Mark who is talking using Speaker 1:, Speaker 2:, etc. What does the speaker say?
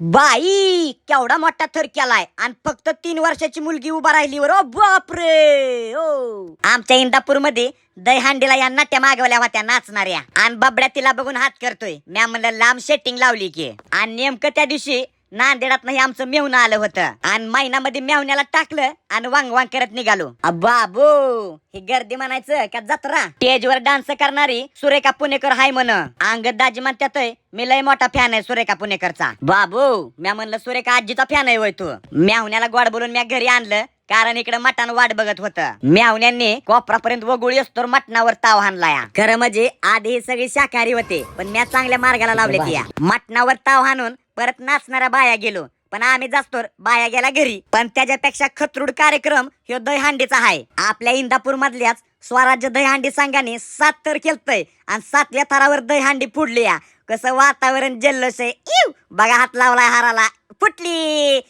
Speaker 1: बाई केवढा मोठा थर केलाय. आणि फक्त तीन वर्षाची मुलगी उभा राहिली वर. ओ बापरे! ओ. आमच्या इंदापूरमध्ये दहीहंडीला या नाट्या मागवल्या होत्या नाचणाऱ्या. आणि बबड्या तिला बघून हात करतोय. म्या म्हणलं लांब सेटिंग लावली की. आणि नेमकं त्या दिवशी नांदेडात नाही आमचं मेहुणं आलं होतं. आणि महिन्यामध्ये मेहुण्याला टाकलं आणि वांग वांग करत निघालो. बाबू ही गर्दी म्हणायचं का जत्रा? स्टेजवर डान्स करणारी सुरेखा पुणेकर हाय म्हण. अंगद दाजी म्हणतात मी लय मोठा फॅन आहे सुरेखा पुणेकरचा. बाबू म्या म्हणलं सुरेखा आजीचा फॅन आहे होय तू. मेहुण्याला गोड बोलून म्या घरी आणलं कारण इकडे मटण वाट बघत होतं. म्यावण्यांनी कोपरापर्यंत वगुळी असतो मटणावर ताव हाणलाय. खरं म्हणजे आधी सगळे शाकाहारी होते पण म्या चांगल्या मार्गाला लावले ती मटणावर ताव हाणून परत नाचणाऱ्या बाया गेलो. पण आम्ही जास्तोर बाया गेला घरी. पण त्याच्यापेक्षा खतरूड कार्यक्रम ह्यो दहीहंडीचा आहे. आपल्या इंदापूर मधल्याच स्वराज्य दहीहंडी संघाने सात तर केलतय. आणि सातव्या थरावर दहीहंडी फुडली या. कसं वातावरण जल्लोष आहे. बघा हात लावला हाराला. फुटली!